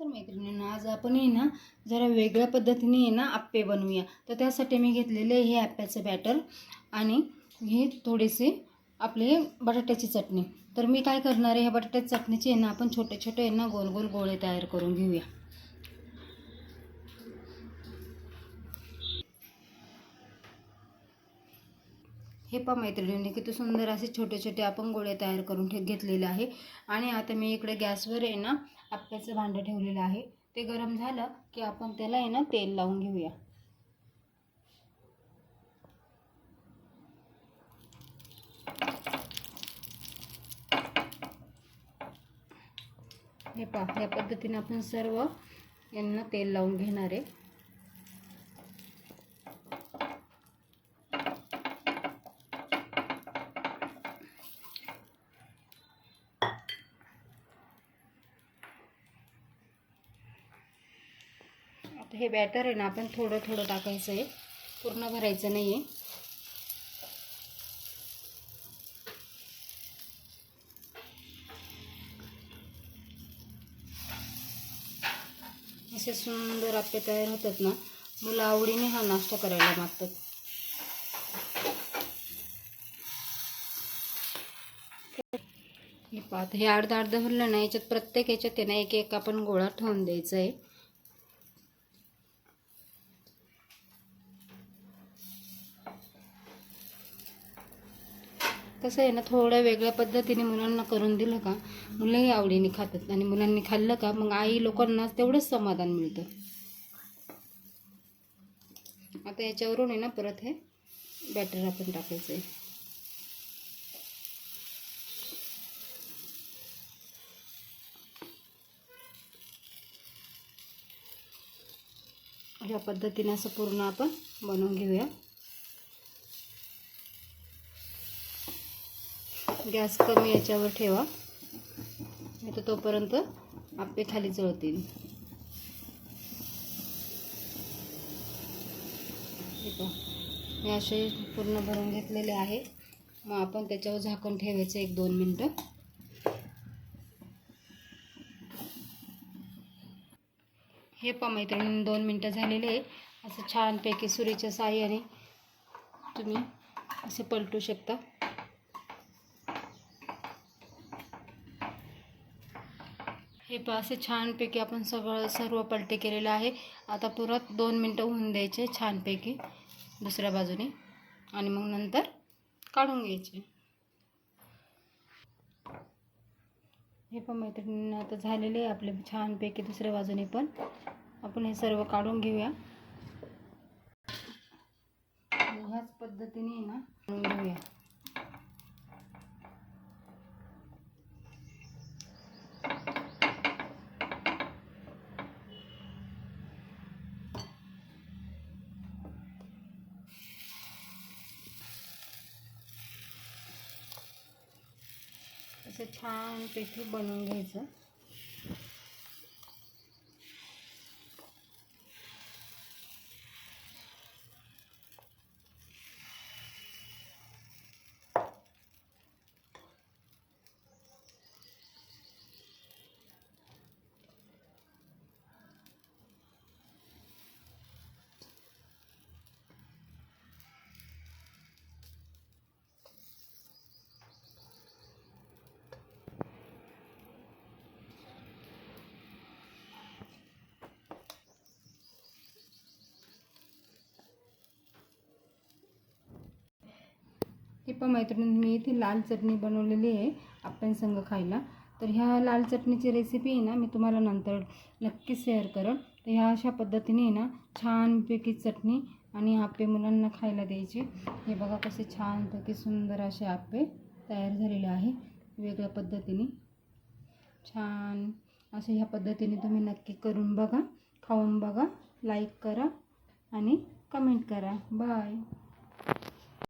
तर मैत्रिणींना आज आपण आहे ना जरा वेगळ्या पद्धतीने आहे ना आप्पे बनवूया. तर त्यासाठी मी घेतलेले हे आप्प्याचं बॅटर आणि हे थोडेसे आपले बटाट्याची चटणी. तर मी काय करणार आहे ह्या बटाट्याच्या चटणीचे आहे ना आपण छोटे छोटे आहे ना गोल गोल गोळे तयार करून घेऊया. हे पहा मैत्रिणींनी किती सुंदर असे छोटे छोटे आपण गोळे तयार करून ठे घेतलेले आहे. आणि आता मी इकडे गॅसवर आहे ना आप्याचं भांडं ठेवलेलं आहे. ते गरम झालं की आपण त्याला आहे ना तेल लावून घेऊया. हे पहा या पद्धतीने आपण सर्व यांना तेल लावून घेणार आहे. तर हे बॅटर आहे ना आपण थोडं थोडं टाकायचं आहे. पूर्ण भरायचं नाही आहे असे सुंदर आपले तयार होतात ना मुलं आवडीने हा नाश्ता करायला मागतात. हे पाहत हे अर्धा अर्ध भरलं ना याच्यात प्रत्येक याच्यात आहे ना एक एक आपण गोळा ठेवून द्यायचा आहे. कसं आहे ना थोड्या वेगळ्या पद्धतीने मुलांना करून दिलं का मुलंही आवडीने खातात आणि मुलांनी खाल्लं का मग आई लोकांना तेवढंच समाधान मिळतं. आता याच्यावरून आहे ना परत हे बॅटर आपण टाकायचं आहे. अशा पद्धतीने असं पूर्ण आपण बनवून घेऊया. गॅस कमी याच्यावर ठेवा. नाही तर तोपर्यंत आपे खाली जळतील. हे मी असे पूर्ण भरून घेतलेले आहे. मग आपण त्याच्यावर झाकून ठेवायचं एक दोन मिनटं. हे पहा मैत्रिणी दोन मिनटं झालेले आहे. असं छानपैकी सुरीच्या साह्याने तुम्ही असे पलटू शकता. हे पहा असे छानपैकी आपण सगळं सर्व पलटे केलेलं आहे. आता पुरत दोन मिनटं होऊन द्यायचे छानपैकी दुसऱ्या बाजूने. आणि मग नंतर काढून घ्यायचे. हे पण मैत्रिणींना आता झालेले आहे आपले छानपैकी दुसऱ्या बाजूने पण. आपण हे सर्व काढून घेऊया. ह्याच पद्धतीने ना काढून घेऊया. असं छानपैकी बनवून घ्यायचं. मैत्रिणी मी इथे लाल चटणी बनवलेली आहे आप्यांसंग खायला. तर ह्या लाल चटणीची रेसिपी आहे ना मी तुम्हाला नंतर नक्की शेअर करेन तर ह्या अशा पद्धतीने आहे ना छानपैकी चटणी आणि आप्पे मुलांना खायला द्यायचे. हे बघा कसे छानपैकी सुंदर असे आप्पे तयार झालेले आहे वेगळ्या पद्धतीने. छान असे ह्या पद्धतीने तुम्ही नक्की करून बघा खाऊन बघा लाईक करा आणि कमेंट करा. बाय